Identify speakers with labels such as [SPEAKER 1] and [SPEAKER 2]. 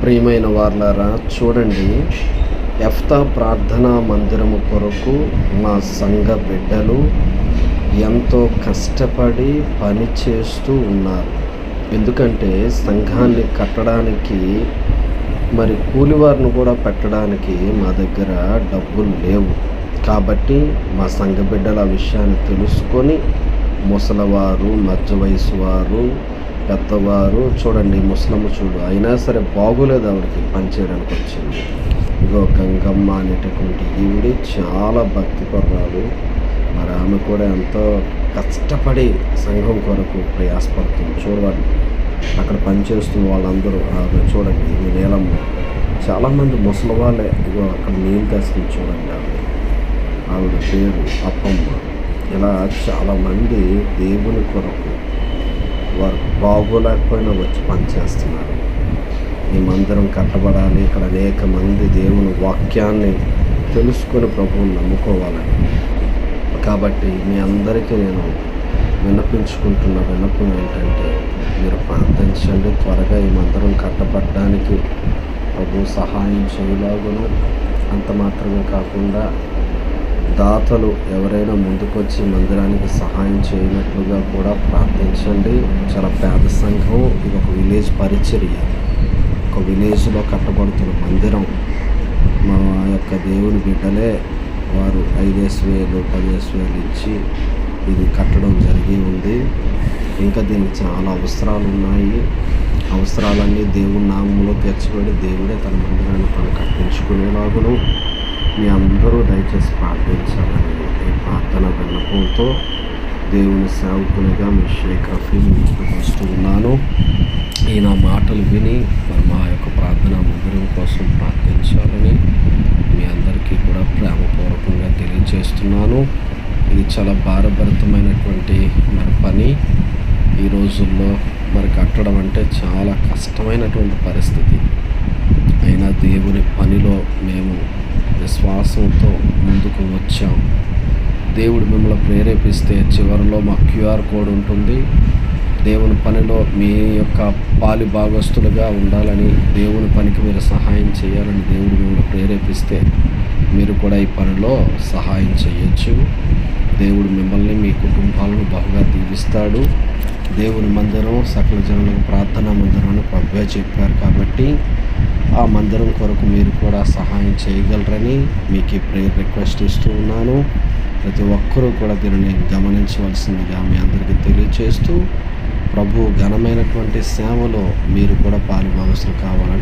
[SPEAKER 1] ప్రియమైన వార్లారా చూడండి ఎఫ్తా ప్రార్థనా మందిరము కొరకు మా సంఘ బిడ్డలు ఎంతో కష్టపడి పని చేస్తూ ఉన్నారు. ఎందుకంటే సంఘాన్ని కట్టడానికి మరి కూలివారిని కూడా పెట్టడానికి మా దగ్గర డబ్బులు లేవు. కాబట్టి మా సంఘ బిడ్డల ఆ విషయాన్ని తెలుసుకొని ముసలివారు మధ్య వయసు వారు పెద్దవారు చూడండి ముసలమ్మ చూడు అయినా సరే బాగోలేదు ఆవిడకి పనిచేయడానికి వచ్చింది. ఇగో గంగమ్మ అనేటటువంటి ఈవిడి చాలా భక్తి పర్రాలు. మరి ఆమె కూడా ఎంతో కష్టపడి సంఘం కొరకు ప్రయాసపడుతుంది. చూడండి అక్కడ పనిచేస్తున్న వాళ్ళందరూ ఆమె చూడండి ఈ నీలమ్మ చాలామంది ముసలి వాళ్ళే ఇగో అక్కడ నీళ్ళు తెస్తుంది చూడండి ఆవిడ. ఆవిడ పేరు అప్పమ్మ. ఇలా చాలామంది దేవుని కొరకు బాగోలేకపోయినా వచ్చి పనిచేస్తున్నారు ఈ మందిరం కట్టబడాలి. ఇక్కడ అనేక మంది దేవుని వాక్యాన్ని తెలుసుకొని ప్రభువుని నమ్ముకోవాలని. కాబట్టి మీ అందరికీ నేను విన్నపించుకుంటున్న విన్నపం ఏంటంటే మీరు ప్రార్థించండి త్వరగా ఈ మందిరం కట్టబడడానికి ప్రభు సహాయం చేయలాగును. అంత మాత్రమే కాకుండా దాతలు ఎవరైనా ముందుకొచ్చి మందిరానికి సహాయం చేయనట్లుగా కూడా ప్రార్థించండి. చాలా పేద సంఘం ఇది ఒక విలేజ్ పరిచర్య. ఒక విలేజ్లో కట్టబడుతున్న మందిరం. మా యొక్క దేవుని బిడ్డలే వారు ఐదేసి వేలు పదిహేసి వేలు ఇచ్చి ఇది కట్టడం జరిగి ఉంది. ఇంకా దీనికి చాలా అవసరాలు ఉన్నాయి. అవసరాలన్నీ దేవుని నామంలో తీర్చబడి దేవుడే తన మందిరాన్ని తను కట్టించుకునేలాగును మీ అందరూ దయచేసి ప్రార్థించాలని ఈ ప్రార్థన విన్నపంతో దేవుని సేవకునిగా మీ షేక్ రఫీ ముందుకు వస్తూ ఉన్నాను. ఈయన మాటలు విని మరి మా యొక్క ప్రార్థన మందిరం కోసం ప్రార్థించాలని మీ అందరికీ కూడా ప్రేమపూర్వకంగా తెలియజేస్తున్నాను. ఇది చాలా భారభరితమైనటువంటి మరి పని. ఈ రోజుల్లో మరి కట్టడం అంటే చాలా కష్టమైనటువంటి పరిస్థితి. అయినా దేవుని పనిలో మేము విశ్వాసంతో ముందుకు వచ్చాం. దేవుడు మిమ్మల్ని ప్రేరేపిస్తే చివరిలో మా క్యూఆర్ కోడ్ ఉంటుంది. దేవుని పనిలో మీ యొక్క పాలి భాగస్తులుగా ఉండాలని దేవుని పనికి మీరు సహాయం చేయాలని దేవుడు మిమ్మల్ని ప్రేరేపిస్తే మీరు కూడా ఈ పనిలో సహాయం చేయొచ్చు. దేవుడు మిమ్మల్ని మీ కుటుంబాలను బహుగా దీవిస్తాడు. దేవుని మందిరం సకల జనులకు ప్రార్థనా మందిరం అని చెప్పారు కాబట్టి ఆ మందిరం కొరకు మీరు కూడా సహాయం చేయగలరని మీకు ఈ ప్రేయర్ రిక్వెస్ట్ ఇస్తూ ఉన్నాను. ప్రతి ఒక్కరూ కూడా దీనిని గమనించవలసిందిగా మీ అందరికీ తెలియచేస్తూ ప్రభు ఘనమైనటువంటి సేవలో మీరు కూడా పాలుభాగస్తులు కావాలని